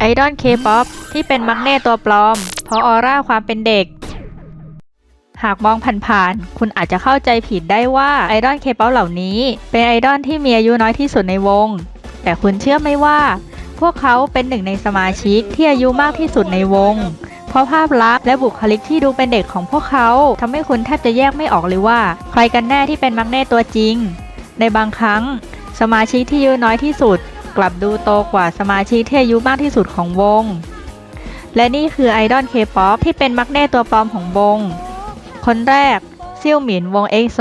ไอดอลเคป๊อปที่เป็นมักเน่ตัวปลอม เพราะออร่าความเป็นเด็ก หากมองผ่านๆ คุณอาจจะเข้าใจผิดได้ว่าไอดอลเคป๊อปเหล่านี้ เป็นไอดอลที่มีอายุน้อยที่สุดในวง แต่คุณเชื่อไหมว่า พวกเขาเป็นหนึ่งในสมาชิกที่อายุมากที่สุดในวง เพราะภาพลักษณ์และบุคลิกที่ดูเป็นเด็กของพวกเขาทำให้คุณแทบจะแยกไม่ออกเลยว่า ใครกันแน่ที่เป็นมักเน่ตัวจริง ในบางครั้ง สมาชิกที่อายุน้อยที่สุด กลับดูโตกว่าสมาชิกที่อายุมากที่สุดของวง และนี่คือไอดอลเคป๊อปที่เป็นมักเน่ตัวปลอมของวง คนแรกซิ่วหมินวงเอ็กโซ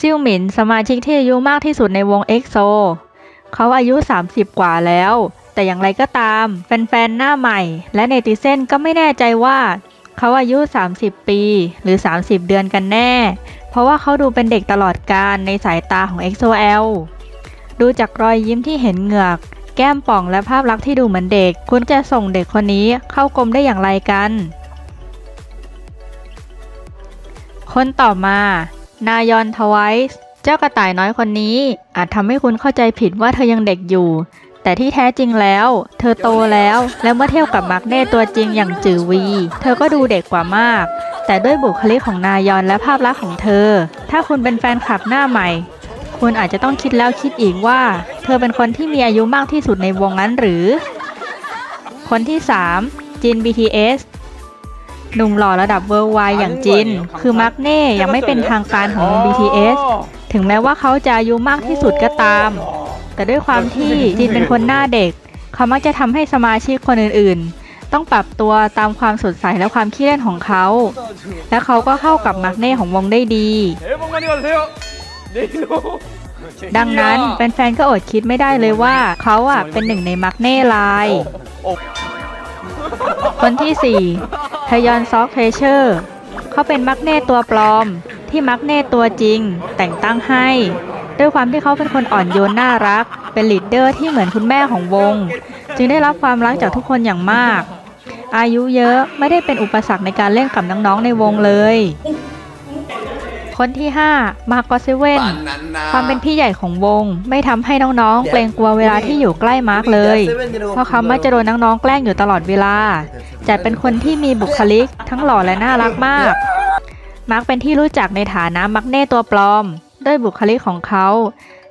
ซิ่วหมินสมาชิกที่อายุมากที่สุดในวงเอ็กโซเขาอายุ 30 กว่าแล้ว แต่อย่างไรก็ตาม แฟนๆ หน้าใหม่ และเนติเซนก็ไม่แน่ใจว่า เขาอายุ 30 ปี หรือ 30 เดือนกันแน่ เพราะว่าเขาดูเป็นเด็กตลอดกาลในสายตาของ XOL ดูจากรอยยิ้มที่เห็นเหงือก แก้มป่องและภาพลักษณ์ที่ดูเหมือนเด็ก คุณจะส่งเด็กคนนี้เข้ากรมได้อย่างไรกัน คนต่อมา นายอนทวายส์เจ้ากระต่ายน้อยคนนี้ อาจทำให้คุณเข้าใจผิดว่าเธอยังเด็กอยู่ แต่ที่แท้จริงแล้ว เธอโตแล้ว และเมื่อเทียบกับมาร์กเน่ตัวจริงอย่างจือวี เธอก็ดูเด็กกว่ามาก แต่ด้วยบุคลิกของนายอนและภาพลักษณ์ของเธอ ถ้าคุณเป็นแฟนคลับหน้าใหม่ คุณอาจจะต้องคิดแล้วคิดอีกว่า เธอเป็นคนที่มีอายุมากที่สุดในวงนั้นหรือ คนที่ 3 จิน BTS หนุ่มหล่อระดับเวิร์ลไวอย่างจิน คือมาร์กเน่ยังไม่เป็นทางการของวง BTS ถึงแม้ว่าเขาจะอายุมากที่สุดก็ตาม แต่ด้วยความที่จินเป็นคนหน้าเด็ก เขามักจะทำให้สมาชิกคนอื่นๆ ต้องปรับตัวตามความสดใสและความขี้เล่นของเขา และเขาก็เข้ากับมาร์กเน่ของวงได้ดี ด้รู้ ดังนั้นแฟนๆก็อดคิดไม่ได้เลยว่า เขาอะเป็นหนึ่งในมักเน่ไลน์คนที่ 4 ทยอนซอกเทเชอร์ เขาเป็นมักเน่ตัวปลอม ที่มักเน่ตัวจริง แต่งตั้งให้ ด้วยความที่เขาเป็นคนอ่อนโยนน่ารัก เป็นลีดเดอร์ที่เหมือนคุณแม่ของวง จึงได้รับความรักจากทุกคนอย่างมาก อายุเยอะไม่ได้เป็นอุปสรรคในการเล่นกับน้องๆในวงเลย คนที่ 5 มาร์กอเซเว่นความเป็นพี่ใหญ่ของวง ไม่ทำให้น้องๆ เกรงกลัวเวลาที่อยู่ใกล้มาร์กเลย เพราะเขามักจะโดนน้องๆ แกล้งอยู่ตลอดเวลา จัดเป็นคนที่มีบุคลิก ทั้งหล่อและน่ารักมาก มาร์กเป็นที่รู้จักในฐานะมักเน่ตัวปลอม ด้วยบุคลิกของเขา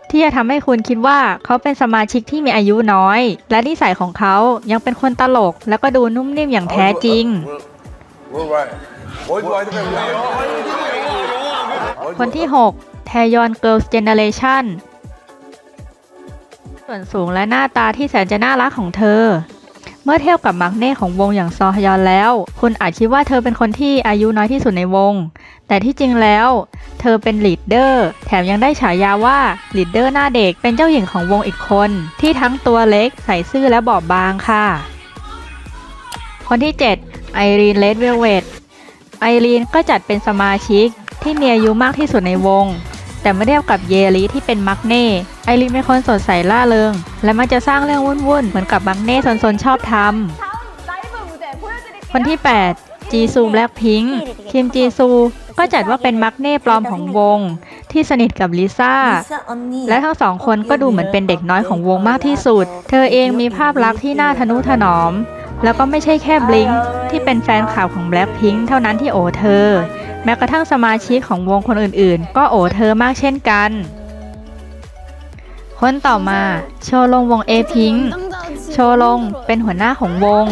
ที่จะทำให้คุณคิดว่าเขาเป็นสมาชิกที่มีอายุน้อย และนิสัยของเขายังเป็นคนตลก แล้วก็ดูนุ่มนิ่มอย่างแท้จริง Worldwide. Worldwide family. คนที่ 6 แทยอน Girls Generation ส่วนสูงและหน้าตาที่แสนจะน่ารักของเธอ เมื่อเทียบกับมักเน่ของวงอย่างซอฮยอนแล้ว คุณอาจคิดว่าเธอเป็นคนที่อายุน้อยที่สุดในวง แต่ที่จริงแล้ว เธอเป็นลีดเดอร์ แถมยังได้ฉายาว่าลีดเดอร์หน้าเด็ก เป็นเจ้าหญิงของวงอีกคน ที่ทั้งตัวเล็กใส่ซื่อและบอบบางค่ะ คนที่ 7 ไอรีนเลดเวลเวตไอรีนก็จัดเป็นสมาชิก ที่มีอายุมากที่สุดในวง แต่ไม่อเทียบกับเยลีที่เป็นมักเน่ไอรินเป็นคนสดใสล่าเริง และมักจะสร้างเรื่องวุ่นๆ เหมือนกับมักเน่สนๆชอบทำคนที่ 8 จีซูแบล็คพิงค์ทีมจีซู ก็จัดว่าเป็นมักเน่ปลอมของวง ที่สนิทกับลิซ่า และทั้งสองคนก็ดูเหมือนเป็นเด็กน้อยของวงมากที่สุด เธอเองมีภาพลักษณ์ที่น่าทะนุถนอมแล้วก็ไม่ใช่แค่บลิงที่เป็นแฟนข่าวของแบล็คพิงค์เท่านั้นที่โอเธอ ม้กระทั่งสมาชิกของวงคนอื่นๆ ก็โอเธอมากเช่นกัน คนต่อมา โชลงวงเอพิงโชลงเป็นหัวหน้าของวง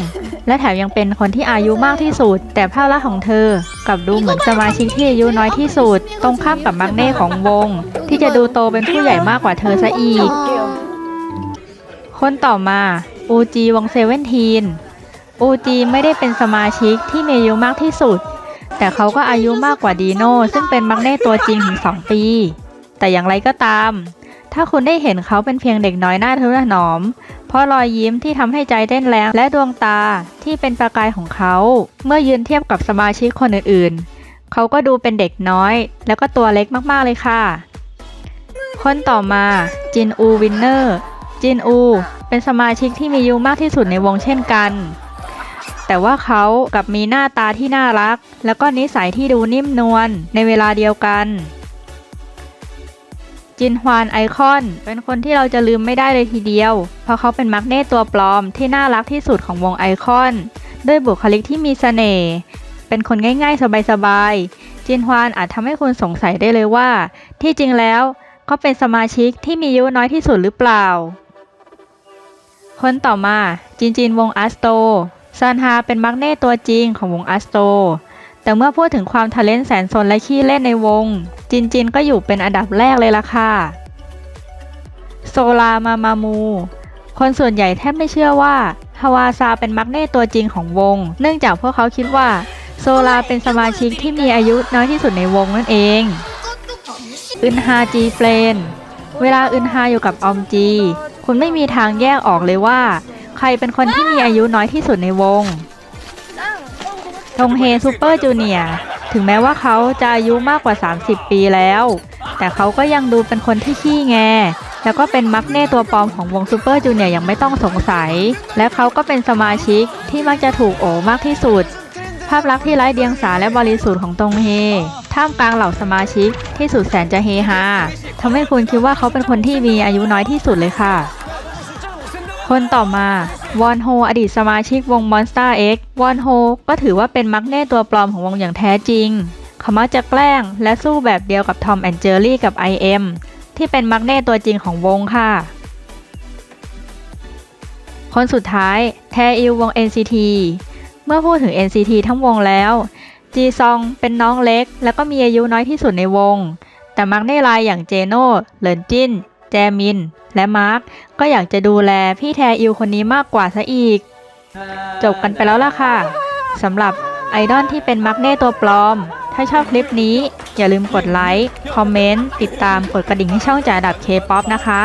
และแถมยังเป็นคนที่อายุมากที่สุด แต่ภาพลักษณ์ของเธอกลับดูเหมือนสมาชิกที่อายุน้อยที่สุด ตรงข้ามกับมักเน่ของวง ที่จะดูโตเป็นผู้ใหญ่มากกว่าเธอซะอีก คนต่อมาอูจีวงเซเว่นทีนอูจีไม่ได้เป็นสมาชิกที่มีอายุมากที่สุด แต่เขาก็อายุมากกว่าดีโน่ซึ่งเป็นมักเน่ตัวจริงถึง 2 ปี แต่อย่างไรก็ตาม ถ้าคุณได้เห็นเขาเป็นเพียงเด็กน้อยหน้าทนุถนอม เพราะรอยยิ้มที่ทำให้ใจเต้นแรงและดวงตาที่เป็นประกายของเขา เมื่อยืนเทียบกับสมาชิกคนอื่นๆ เขาก็ดูเป็นเด็กน้อย แล้วก็ตัวเล็กมากๆเลยค่ะ คนต่อมาจินอูวินเนอร์จินอู เป็นสมาชิกที่มีอายุมากที่สุดในวงเช่นกัน แต่ว่าเขากับมีหน้าตาที่น่ารัก แล้วก็นิสัยที่ดูนิ่มนวลในเวลาเดียวกัน จินฮวานไอคอน เป็นคนที่เราจะลืมไม่ได้เลยทีเดียว เพราะเขาเป็นมักเน่ตัวปลอมที่น่ารักที่สุดของวงไอคอน ด้วยบุคลิกที่มีเสน่ห์เป็นคนง่ายๆ สบายๆ จินฮวานอาจทำให้คุณสงสัยได้เลยว่า ที่จริงแล้วเขาเป็นสมาชิกที่มีอายุน้อยที่สุดหรือเปล่า คนต่อมาจินจินวงอัสโต ซานฮาเป็นมักเน่ตัวจริงของวงอัสโต แต่เมื่อพูดถึงความทะเลนแสนสนและขี้เล่นในวง จินจินก็อยู่เป็นอันดับแรกเลยล่ะค่ะ โซลามามามู คนส่วนใหญ่แทบไม่เชื่อว่าฮาวาซาเป็นมักเน่ตัวจริงของวง เนื่องจากพวกเขาคิดว่า โซลาเป็นสมาชิกที่มีอายุน้อยที่สุดในวงนั่นเอง อึนฮาจีเฟรน เวลาอึนฮาอยู่กับออมจี คุณไม่มีทางแยกออกเลยว่า ใครเป็นคนที่มีอายุน้อยที่สุดในวง ทงเฮซูเปอร์จูเนียถึงแม้ว่าเขาจะอายุมากกว่า 30 ปีแล้ว แต่เขาก็ยังดูเป็นคนที่ขี้แง แล้วก็เป็นมักเน่ตัวปลอมของวงซูเปอร์จูเนียอย่างไม่ต้องสงสัย และเขาก็เป็นสมาชิกที่มักจะถูกโอมากที่สุด ภาพลักษณ์ที่ไร้เดียงสาและบริสุทธิ์ของตงเฮ ท่ามกลางเหล่าสมาชิกที่สุดแสนจะเฮฮาทำให้คุณคิดว่าเขาเป็นคนที่มีอายุน้อยที่สุดเลยค่ะ คนต่อมา วอนโฮ อดีตสมาชิกวง Monster X วอนโฮ ก็ถือว่าเป็นมักเน่ตัวปลอมของวงอย่างแท้จริง เขามักจะแกล้งและสู้แบบเดียวกับทอมแอนเจอรี่กับ IM ที่เป็นมักเน่ตัวจริงของวงค่ะ คนสุดท้าย แทอิววง NCT เมื่อพูดถึง NCT ทั้งวงแล้ว จีซองเป็นน้องเล็ก แล้วก็มีอายุน้อยที่สุดในวง แต่มักเน่รายอย่างเจโน่ เหลินจิน แจมิน และมาร์กก็อยากจะดูแลพี่แทอิวคนนี้มากกว่าซะอีก จบกันไปแล้วล่ะค่ะสำหรับไอดอลที่เป็นมักเน่ตัวปลอม ถ้าชอบคลิปนี้อย่าลืมกดไลค์ คอมเมนต์ ติดตามกดกระดิ่งให้ช่องจ่าดับเคป๊อปนะคะ